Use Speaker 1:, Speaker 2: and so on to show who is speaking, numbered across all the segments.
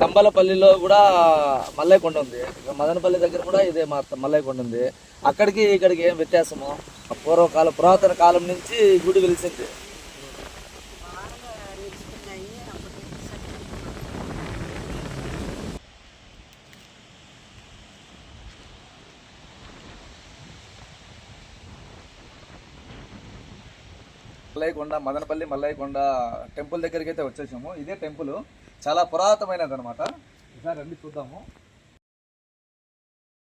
Speaker 1: తంబలపల్లిలో కూడా మల్లయ్య కొండ ఉంది. మదనపల్లి దగ్గర కూడా ఇదే మా మల్లయ్య కొండ ఉంది. అక్కడికి ఇక్కడికి ఏం వ్యత్యాసము? పూర్వకాలం పురాతన కాలం నుంచి గుడి వెలిసింది
Speaker 2: బాగా నిలుచుకున్నాయి అప్పుడు
Speaker 1: మల్లయ్యకొండ మదనపల్లి మల్లయ్యకొండ టెంపుల్ దగ్గరికి అయితే వచ్చేసాము. ఇదే టెంపుల్ చాలా పురాతనమైనది అనమాట ఈసారి రండి చూద్దాము.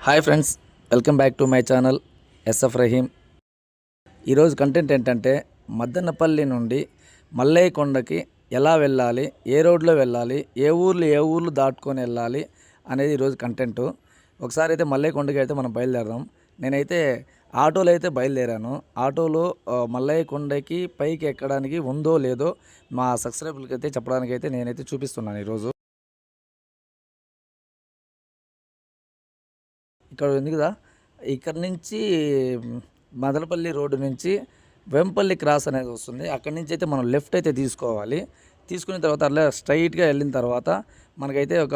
Speaker 1: Hi friends welcome back to my channel SF Rahim ఈరోజు కంటెంట్ ఏంటంటే మద్దనపల్లి నుండి మల్లయ్యకొండకి ఎలా వెళ్ళాలి ఏ రోడ్లో వెళ్ళాలి ఏ ఊర్లు ఏ ఊర్లు దాటుకొని వెళ్ళాలి అనేది ఈరోజు కంటెంట్ ఒకసారి అయితే మల్లయ్యకొండకి అయితే మనం బయలుదేరదాం. నేనైతే ఆటోలో అయితే బయలుదేరాను. ఆటోలో మల్లయ్య కొండకి పైకి ఎక్కడానికి ఉందో లేదో మా సబ్స్క్రైబర్లకి అయితే చెప్పడానికి అయితే నేనైతే చూపిస్తున్నాను ఈరోజు. ఇక్కడ ఉంది కదా ఇక్కడ నుంచి మదనపల్లి రోడ్డు నుంచి వెంపల్లి క్రాస్ అనేది వస్తుంది. అక్కడి నుంచి అయితే మనం లెఫ్ట్ అయితే తీసుకోవాలి. తీసుకున్న తర్వాత అలా స్ట్రైట్గా వెళ్ళిన తర్వాత మనకైతే ఒక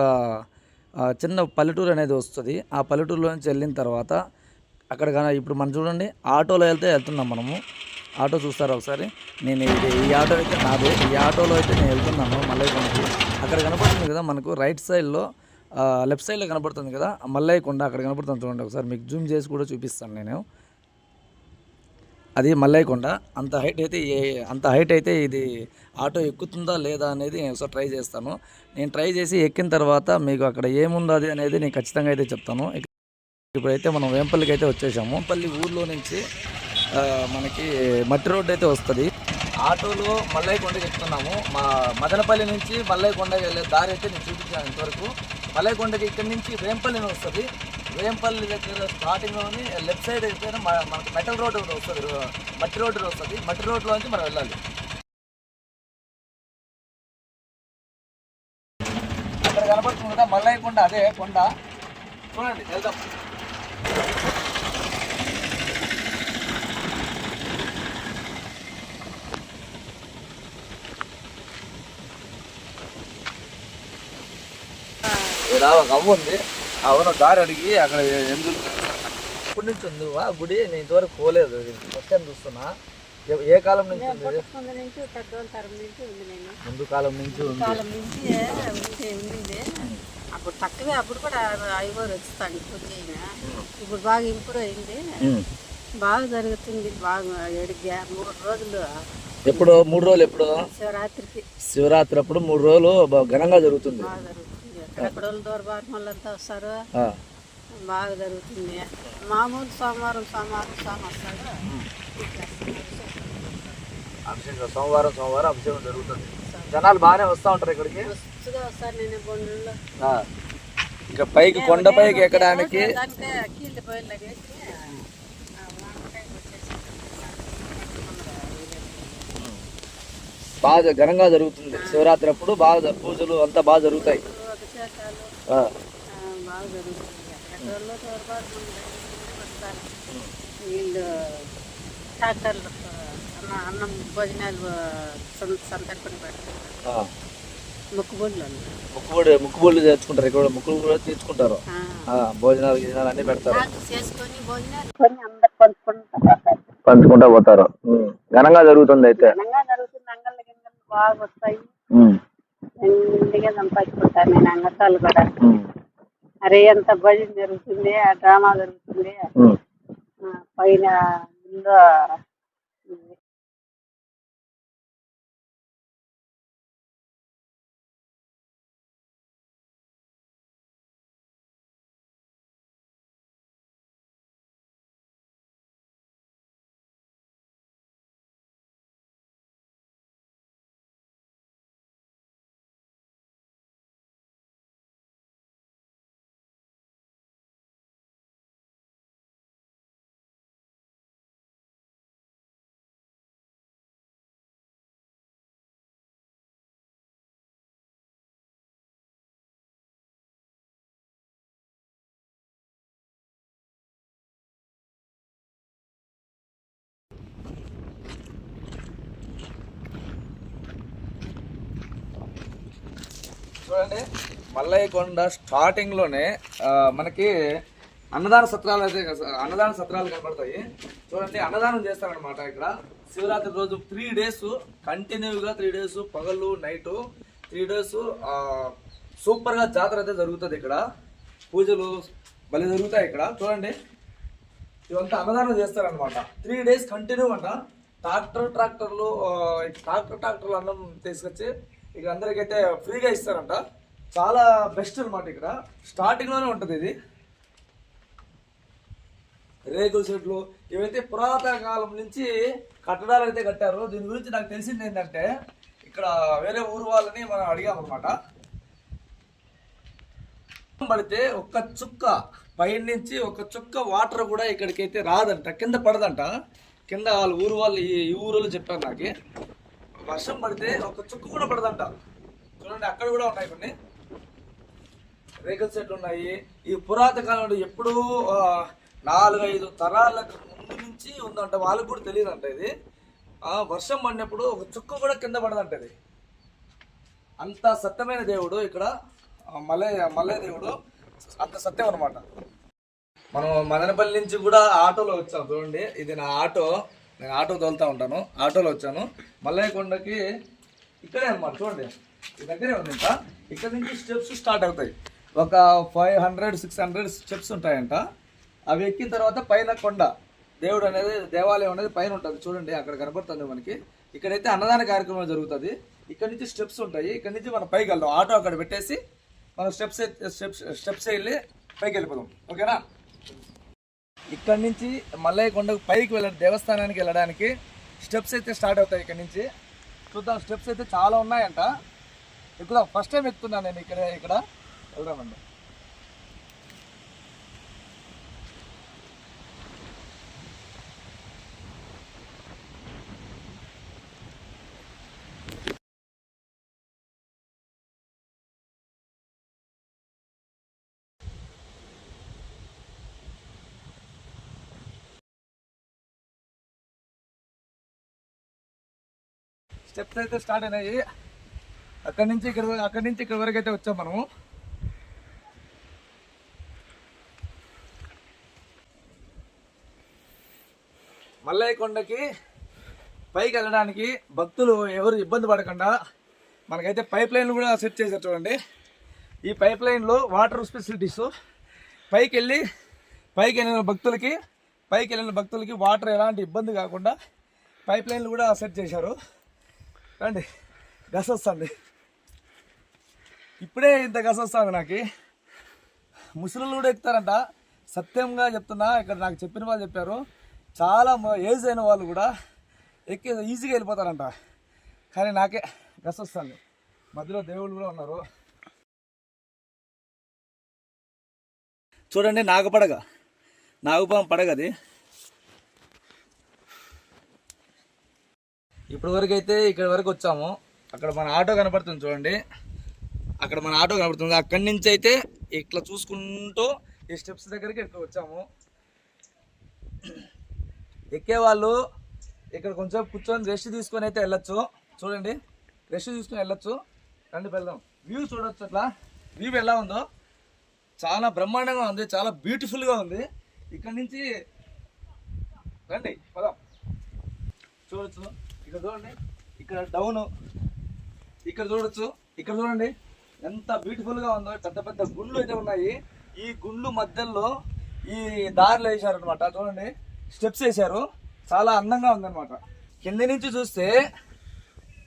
Speaker 1: చిన్న పల్లెటూరు అనేది వస్తుంది. ఆ పల్లెటూరులో నుంచి వెళ్ళిన తర్వాత అక్కడ కానీ ఇప్పుడు మనం చూడండి ఆటోలో వెళ్తే వెళ్తున్నాం మనము. ఆటో చూస్తారా ఒకసారి? నేను ఇది ఈ ఆటో అయితే నాదే. ఈ ఆటోలో అయితే నేను వెళ్తున్నాను మల్లయ్య కొండకి అక్కడ కనపడుతుంది కదా మనకు రైట్ సైడ్లో లెఫ్ట్ సైడ్లో కనపడుతుంది కదా మల్లయ్య కొండ అక్కడ కనపడుతుంది చూడండి ఒకసారి. మీకు జూమ్ చేసి కూడా చూపిస్తాను నేను. అది మల్లయ్య కొండ అంత హైట్ అయితే ఏ- అంత హైట్ అయితే ఇది ఆటో ఎక్కుతుందా లేదా అనేది నేను ఒకసారి ట్రై చేస్తాను. నేను ట్రై చేసి ఎక్కిన తర్వాత మీకు అక్కడ ఏముందది అనేది నేను ఖచ్చితంగా అయితే చెప్తాను. ఇక- ఇప్పుడైతే మనం వేంపల్లికి అయితే వచ్చేసాము. వేంపల్లి ఊర్లో నుంచి మనకి మట్టి రోడ్డు అయితే వస్తుంది. ఆటోలో మల్లయ్యకొండకి ఎక్కుతున్నాము. మా మదనపల్లి నుంచి మల్లయ్యకొండకి వెళ్ళే దారి అయితే నేను చూపించాను ఇంతవరకు. మల్లయ్యకొండకి కొండకి ఇక్కడి నుంచి వేంపల్లి వస్తుంది. వేంపల్లి దగ్గర స్టార్టింగ్లోని లెఫ్ట్ సైడ్ అయితే మనకి మెటల్ రోడ్డు వస్తుంది. మట్టి రోడ్డు వస్తుంది. మట్టి రోడ్లోంచి మనం వెళ్ళాలి. ఇక్కడ కనపడుతుంది కదా మల్లయ్య కొండ అదే కొండ. చూడండి వెళ్దాం. ఇక్కడ ఒక అవ్వ ఉంది. ఆ అవ్వను దారి అడిగి అక్కడ ఎందుకు ఇప్పటి నుంచి ఉంది? ఆ గుడి నేను ఇంతవరకు పోలేదు. ఫస్ట్ టైం చూస్తున్నా. ఏ- కాలం నుంచి ఉంది?
Speaker 2: ముందు నుంచి పెద్దోళ్ళ తరం నుంచి ఉంది నేను.
Speaker 1: ముందు కాలం నుంచి ఉంది.
Speaker 2: అప్పుడు తక్కువే అప్పుడు కూడా ఐవర్ వచ్చేస్తాను ఇప్పుడు బాగా ఇంప్రూవ్ అయింది. బాగా జరుగుతుంది బాగా ఎడిగా మూడు రోజులు.
Speaker 1: ఎప్పుడు? మూడు రోజులు ఎప్పుడు?
Speaker 2: శివరాత్రికి.
Speaker 1: శివరాత్రి అప్పుడు మూడు రోజులు ఘనంగా జరుగుతుంది.
Speaker 2: బాగా జరుగుతుంది ఎక్కడ దూరబాటు వాళ్ళంతా వస్తారు. బాగా జరుగుతుంది. మామూలు సోమవారం సోమవారం స్వామి వస్తాడు
Speaker 1: అభిషేకం సోమవారం సోమవారం అభిషేకం జరుగుతుంది. జనాలు బాగానే వస్తూ ఉంటారు ఇక్కడికి?
Speaker 2: వస్తారు నేను బండ్లలో
Speaker 1: ఆ. ఇక పైకి కొండ పైకి ఎక్కడానికి? బాగా ఘనంగా జరుగుతుంది. శివరాత్రి అప్పుడు బాగా పూజలు అంతా బాగా జరుగుతాయి.
Speaker 2: బాగా జరుగుతుంది వస్తారు వీళ్ళు అన్న అన్నం భోజనాలు పెడతారు. మొక్కుబళ్ళు
Speaker 1: ముక్కుబడి తెచ్చుకుంటారు. ఇక్కడ ముక్కులు కూడా భోజనాలు గిజనాలు అన్ని పెడతారు.
Speaker 2: చేసుకొని భోజనాలు కొని అందరు పంచుకుంటారు
Speaker 1: పంచుకుంటా పోతారు. ఘనంగా జరుగుతుంది అయితే.
Speaker 2: ఘనంగా జరుగుతుంది. అంగళ్ళ బాగా వస్తాయి. ఇంటిగా సంపాదించుకుంటాను నేను అంగతాలు కూడా. అరే ఎంత భజన జరుగుతుంది ఆ డ్రామా జరుగుతుంది. ఆ, పైన
Speaker 1: చూడండి. మల్లయ్య కొండ స్టార్టింగ్లోనే మనకి అన్నదాన సత్రాలు అయితే అన్నదాన సత్రాలు కనబడతాయి. చూడండి అన్నదానం చేస్తారనమాట ఇక్కడ. శివరాత్రి రోజు త్రీ డేస్ కంటిన్యూగా త్రీ డేస్ పగలు నైట్ త్రీ డేస్ సూపర్గా జాతర అయితే జరుగుతుంది ఇక్కడ. పూజలు భలే జరుగుతాయి ఇక్కడ. చూడండి ఇవంతా అన్నదానం చేస్తారనమాట త్రీ డేస్ కంటిన్యూ అంట ట్రాక్టర్ ట్రాక్టర్లు ట్రాక్టర్ ట్రాక్టర్లు అన్నం తీసుకొచ్చి ఇక అందరికైతే ఫ్రీగా ఇస్తారంట. చాలా బెస్ట్ అనమాట ఇక్కడ. స్టార్టింగ్లోనే ఉంటుంది ఇది. రేకుల షెడ్లు ఇవైతే పురాతన కాలం నుంచి కట్టడాలు అయితే కట్టారు. దీని గురించి నాకు తెలిసింది ఏంటంటే ఇక్కడ వేరే ఊరు వాళ్ళని మనం అడిగామన్నమాట పడితే ఒక్క చుక్క పైన నుంచి ఒక చుక్క వాటర్ కూడా ఇక్కడికైతే రాదంట. కింద పడదంట. కింద వాళ్ళ ఊరు వాళ్ళు ఈ ఈ ఊరు చెప్పారు నాకు. వర్షం పడితే ఒక చుక్కు కూడా పడదంట. చూడండి అక్కడ కూడా ఉన్నాయి కొన్ని. రేకుల సెట్లు ఉన్నాయి. ఈ పురాతన కాలంలో ఎప్పుడూ నాలుగైదు తరాలకు ముందు నుంచి ఉందంట. వాళ్ళకి కూడా తెలియదంట ఇది. ఆ, వర్షం పడినప్పుడు ఒక చుక్క కూడా కింద పడదంట ఇది. అంత సత్యమైన దేవుడు ఇక్కడ. మల్లయ్య మల్లయ్య దేవుడు. అంత సత్యం అనమాట మనం మదనపల్లి నుంచి కూడా ఆటోలో వచ్చాం. చూడండి ఇది నా ఆటో. నేను ఆటో తోలుతూ ఉంటాను ఆటోలో వచ్చాను. మల్లయ్య కొండకి ఇక్కడే అనమాట చూడండి. దగ్గరే ఉంది ఇంకా. ఇక్కడ నుంచి స్టెప్స్ స్టార్ట్ అవుతాయి. ఒక five hundred six hundred steps ఉంటాయంట. అవి ఎక్కిన తర్వాత పైన కొండ. దేవుడు అనేది దేవాలయం అనేది పైన ఉంటుంది. చూడండి అక్కడ కనబడుతుంది మనకి. ఇక్కడైతే అన్నదాన కార్యక్రమం జరుగుతుంది. ఇక్కడ నుంచి స్టెప్స్ ఉంటాయి. ఇక్కడ నుంచి మనం పైకి వెళ్దాం. ఆటో అక్కడ పెట్టేసి మనం స్టెప్స్ స్టెప్స్ స్టెప్స్ వెళ్ళి పైకి వెళ్ళిపోదాం. ఓకేనా? ఇక్కడ నుంచి మల్లయ్య కొండకు పైకి వెళ్ళ దేవస్థానానికి వెళ్ళడానికి స్టెప్స్ అయితే స్టార్ట్ అవుతాయి ఇక్కడ నుంచి. చూద్దాం స్టెప్స్ అయితే చాలా ఉన్నాయంట. ఎక్కుదాం ఫస్ట్ టైం ఎక్కుతున్నాను నేను ఇక్కడ ఇక్కడ. వెళ్దామండి. స్టెప్స్ అయితే స్టార్ట్ అయినాయి. అక్కడి నుంచి ఇక్కడ అక్కడి నుంచి ఇక్కడ వరకు అయితే వచ్చాం మనము. మల్లయ్య కొండకి పైకి వెళ్ళడానికి భక్తులు ఎవరు ఇబ్బంది పడకుండా మనకైతే పైప్ లైన్లు కూడా సెట్ చేశారు చూడండి. ఈ పైప్ లైన్లో వాటర్ ఫెసిలిటీస్. పైకి వెళ్ళి పైకి వెళ్ళిన భక్తులకి పైకి వెళ్ళిన భక్తులకి వాటర్ ఎలాంటి ఇబ్బంది కాకుండా పైప్ లైన్లు కూడా సెట్ చేశారు. రండి. గస వస్తుంది ఇప్పుడే ఇంత గస వస్తుంది నాకు. ముసలిలు కూడా ఎక్కుతారంట. సత్యంగా చెప్తున్నా ఇక్కడ నాకు చెప్పిన వాళ్ళు చెప్పారు. చాలా మ- ఏజ్ అయిన వాళ్ళు కూడా ఎక్కి ఈజీగా వెళ్ళిపోతారంట. కానీ నాకే గస వస్తుంది మధ్యలో దేవుళ్ళు కూడా ఉన్నారు. చూడండి నాగపడగ. నాగుపాము పడగది. ఇప్పటి వరకు అయితే ఇక్కడ వరకు వచ్చాము. అక్కడ మన ఆటో కనపడుతుంది చూడండి. అక్కడ మన ఆటో కనపడుతుంది. అక్కడి నుంచి అయితే ఇట్లా చూసుకుంటూ ఈ స్టెప్స్ దగ్గరికి ఇక్కడ వచ్చాము. ఎక్కేవాళ్ళు ఇక్కడ కొంచెం కూర్చొని రెస్ట్ తీసుకొని అయితే వెళ్ళొచ్చు. చూడండి. రెస్ట్ తీసుకొని వెళ్ళొచ్చు. రండి వెళ్దాం. వ్యూ చూడొచ్చు అట్లా. వ్యూ ఎలా ఉందో. చాలా బ్రహ్మాండంగా ఉంది. చాలా బ్యూటిఫుల్గా ఉంది. ఇక్కడ నుంచి రండి పదాం. చూడొచ్చు. ఇక్కడ చూడండి. ఇక్కడ డౌన్ ఇక్కడ చూడొచ్చు. ఇక్కడ చూడండి. ఎంత బ్యూటిఫుల్గా ఉందో పెద్ద పెద్ద గుండ్లు అయితే ఉన్నాయి. ఈ గుండ్లు మధ్యలో ఈ దారిలో వేసారనమాట చూడండి. స్టెప్స్ వేశారు. చాలా అందంగా ఉందన్నమాట. కింద నుంచి చూస్తే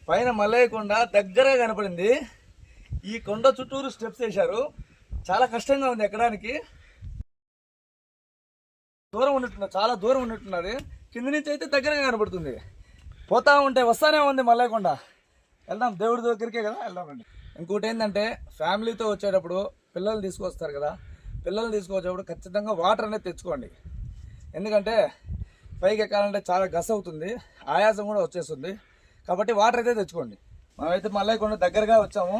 Speaker 1: పైన మల్లయ్య కొండ దగ్గరగా కనపడింది. ఈ కొండ చుట్టూరు స్టెప్స్ వేశారు. చాలా కష్టంగా ఉంది ఎక్కడానికి. దూరం ఉన్నట్టున్నది చాలా దూరం ఉన్నట్టున్నది. కింద నుంచి అయితే దగ్గరగా కనబడుతుంది పోతా ఉంటే వస్తానే ఉంది మల్లయ్యకొండ వెళ్దాం దేవుడి దగ్గరికే కదా వెళ్దామండి ఇంకోటి ఏంటంటే ఫ్యామిలీతో వచ్చేటప్పుడు పిల్లలు తీసుకొస్తారు కదా పిల్లలు తీసుకొచ్చేటప్పుడు ఖచ్చితంగా వాటర్ అనేది తెచ్చుకోండి. ఎందుకంటే పైకి ఎక్కాలంటే చాలా గస అవుతుంది ఆయాసం కూడా వచ్చేస్తుంది. కాబట్టి వాటర్ అయితే తెచ్చుకోండి. మనమైతే మల్లయ్యకొండ దగ్గరగా వచ్చాము.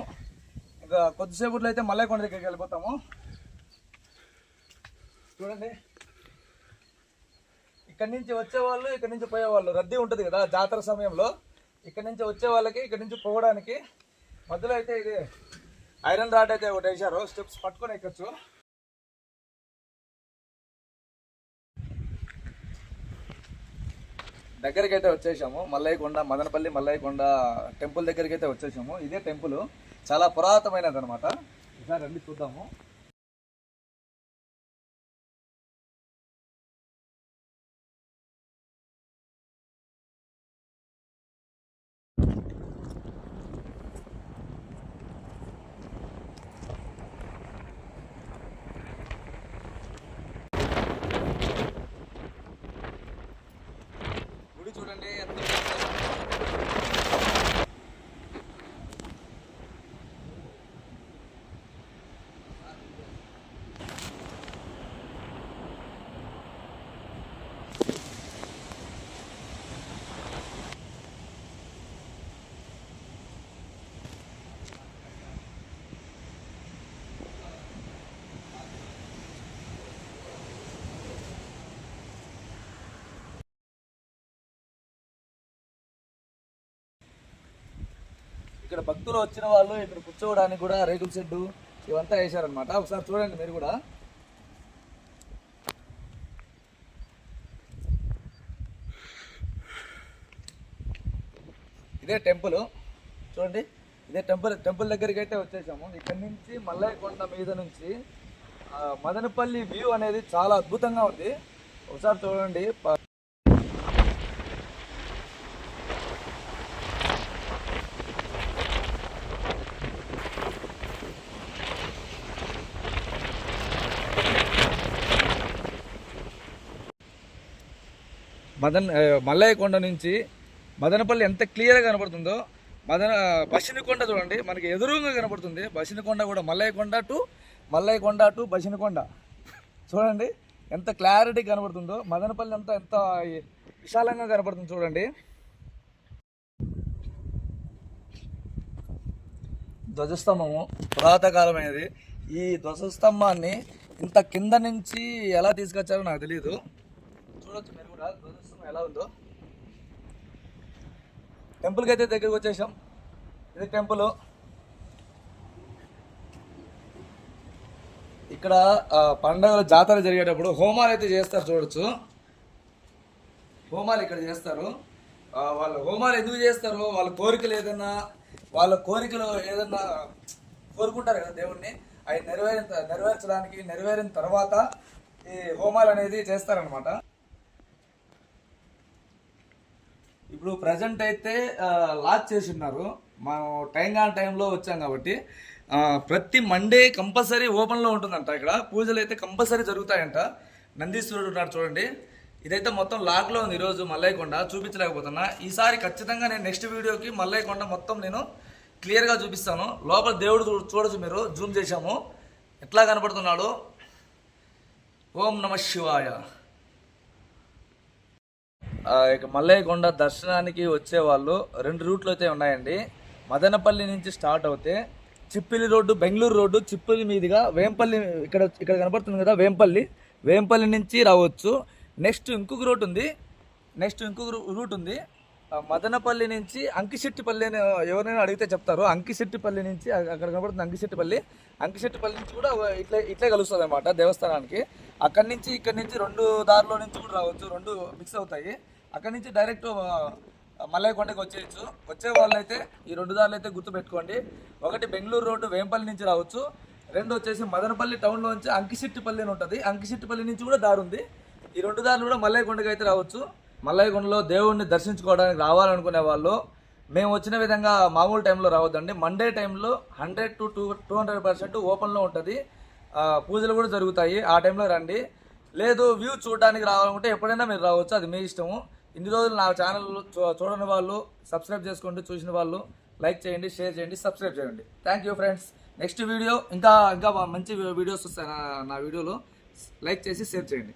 Speaker 1: ఇంకా కొద్దిసేపట్లో అయితే మల్లయ్యకొండ దగ్గరికి వెళ్ళిపోతాము. చూడండి. ఇక్కడ నుంచి వచ్చేవాళ్ళు ఇక్కడ నుంచి పోయేవాళ్ళు. రద్దీ ఉంటుంది కదా జాతర సమయంలో. ఇక్కడి నుంచి వచ్చే వాళ్ళకి ఇక్కడ నుంచి పోవడానికి మధ్యలో అయితే ఇది ఐరన్ రాడ్ అయితే ఒకటి వేసారు స్టెప్స్ పట్టుకొని ఎక్కచ్చు. దగ్గరికి అయితే వచ్చేసాము. మల్లయ్యకొండ మదనపల్లి మల్లయ్యకొండ టెంపుల్ దగ్గరికి అయితే వచ్చేసాము. ఇదే టెంపుల్. చాలా పురాతనమైనది అనమాట ఈసారి రండి చూద్దాము గుడి చూడండి ఎంత ఇక్కడ భక్తులు వచ్చిన వాళ్ళు ఇక్కడ కూర్చోవడానికి కూడా రేకుల షెడ్డు ఇవంతా వేశారనమాట ఒకసారి చూడండి మీరు కూడా. ఇదే టెంపుల్. చూడండి. ఇదే టెంపుల్ టెంపుల్ దగ్గరికి అయితే వచ్చేసాము. ఇక్కడ నుంచి మల్లయ్యకొండ మీద నుంచి మదనపల్లి వ్యూ అనేది చాలా అద్భుతంగా ఉంది. ఒకసారి చూడండి. మదన్ మల్లయ్యకొండ మల్లయ్య కొండ నుంచి మదనపల్లి ఎంత క్లియర్గా కనపడుతుందో మదన బసినకొండ చూడండి మనకి ఎదురుగా కనపడుతుంది. బసినకొండ కూడా మల్లయ్య కొండ టు మల్లయ్య కొండ టు బసినకొండ చూడండి ఎంత క్లారిటీ కనపడుతుందో మదనపల్లి అంతా ఎంత విశాలంగా కనపడుతుంది చూడండి. ధ్వజస్తంభము పురాతకాలమైనది. ఈ ధ్వజస్తంభాన్ని ఇంత కింద నుంచి ఎలా తీసుకొచ్చారో నాకు తెలియదు చూడొచ్చు మీరు కూడా ధ్వజస్తంభం ఎలా ఉందో. టెంపుల్కి అయితే దగ్గరికి వచ్చేసాం. ఇది టెంపుల్ ఇక్కడ ఆ, పండగల జాతర జరిగేటప్పుడు హోమాలు అయితే చేస్తారు చూడొచ్చు. హోమాలు ఇక్కడ చేస్తారు. వాళ్ళ వాళ్ళు హోమాలు ఎందుకు చేస్తారు వాళ్ళ కోరికలు ఏదైనా వాళ్ళ కోరికలు ఏదైనా కోరుకుంటారు కదా దేవుణ్ణి. అవి నెరవేరిన నెరవేర్చడానికి నెరవేరిన తర్వాత ఈ హోమాలు అనేది చేస్తారనమాట ఇప్పుడు ప్రజెంట్ అయితే లాక్ చేసి ఉన్నారు మనం టైం కాని టైంలో వచ్చాం కాబట్టి ప్రతి మండే కంపల్సరీ ఓపెన్లో ఉంటుందంట ఇక్కడ. పూజలు అయితే కంపల్సరీ జరుగుతాయంట. నందీశ్వరుడు ఉన్నాడు చూడండి. ఇదైతే మొత్తం లాక్లో ఉంది ఈరోజు మల్లయ్యకొండ. చూపించలేకపోతున్నా. ఈసారి ఖచ్చితంగా నేను నెక్స్ట్ వీడియోకి మల్లయ్యకొండ మొత్తం నేను క్లియర్గా చూపిస్తాను. లోపల దేవుడు చూ- చూడొచ్చు మీరు. జూమ్ చేశాము. ఎట్లా కనపడుతున్నాడు? ఓం నమ శివాయ. మల్లయ్యకొండ దర్శనానికి వచ్చేవాళ్ళు రెండు రూట్లు అయితే ఉన్నాయండి. మదనపల్లి నుంచి స్టార్ట్ అవుతే చిప్పిలి రోడ్డు బెంగళూరు రోడ్డు చిప్పిలి మీదుగా వేంపల్లి ఇక్కడ ఇక్కడ కనపడుతుంది కదా వేంపల్లి. వేంపల్లి నుంచి రావచ్చు. నెక్స్ట్ ఇంకొక రూట్ ఉంది. నెక్స్ట్ ఇంకొక రూ- రూట్ ఉంది. మదనపల్లి నుంచి అంకిశెట్టిపల్లి అని ఎవరైనా అడిగితే చెప్తారు. అంకిశెట్టిపల్లి నుంచి అక్కడ కనబడుతుంది అంకిశెట్టిపల్లి. అంకిశెట్టిపల్లి నుంచి కూడా ఇట్లే ఇట్లే కలుస్తుంది అనమాట దేవస్థానానికి. అక్కడి నుంచి ఇక్కడి నుంచి రెండు దారిలో నుంచి కూడా రావచ్చు. రెండు మిక్స్ అవుతాయి. అక్కడి నుంచి డైరెక్ట్ మల్లయ్యకొండకి వచ్చేయచ్చు. వచ్చే వాళ్ళైతే ఈ రెండు దారులు అయితే గుర్తుపెట్టుకోండి. ఒకటి బెంగళూరు రోడ్డు వేంపల్లి నుంచి రావచ్చు. రెండు వచ్చేసి మదనపల్లి టౌన్లో నుంచి అంకిశెట్టిపల్లి అని ఉంటుంది. అంకిశెట్టిపల్లి నుంచి కూడా దారి ఉంది. ఈ రెండు దారులు కూడా మల్లయ్యకొండకి అయితే రావచ్చు. మల్లయ్యకొండలో దేవుడిని దర్శించుకోవడానికి రావాలనుకునే వాళ్ళు మేము వచ్చిన విధంగా మామూలు టైంలో రావద్దండి. మండే టైంలో hundred to two two hundred percent ఓపెన్లో ఉంటుంది. పూజలు కూడా జరుగుతాయి. ఆ టైంలో రండి. లేదు వ్యూ చూడడానికి రావాలనుకుంటే ఎప్పుడైనా మీరు రావచ్చు. అది మీ ఇష్టము. ఇన్ని రోజులు నా ఛానల్ చూడని వాళ్ళు సబ్స్క్రైబ్ చేసుకోండి చూసిన వాళ్ళు లైక్ చేయండి షేర్ చేయండి సబ్స్క్రైబ్ చేయండి. Thank you friends next video ఇంకా ఇంకా మంచి వీడియోస్ వస్తాయి నా నా వీడియోలో లైక్ చేసి షేర్ చేయండి.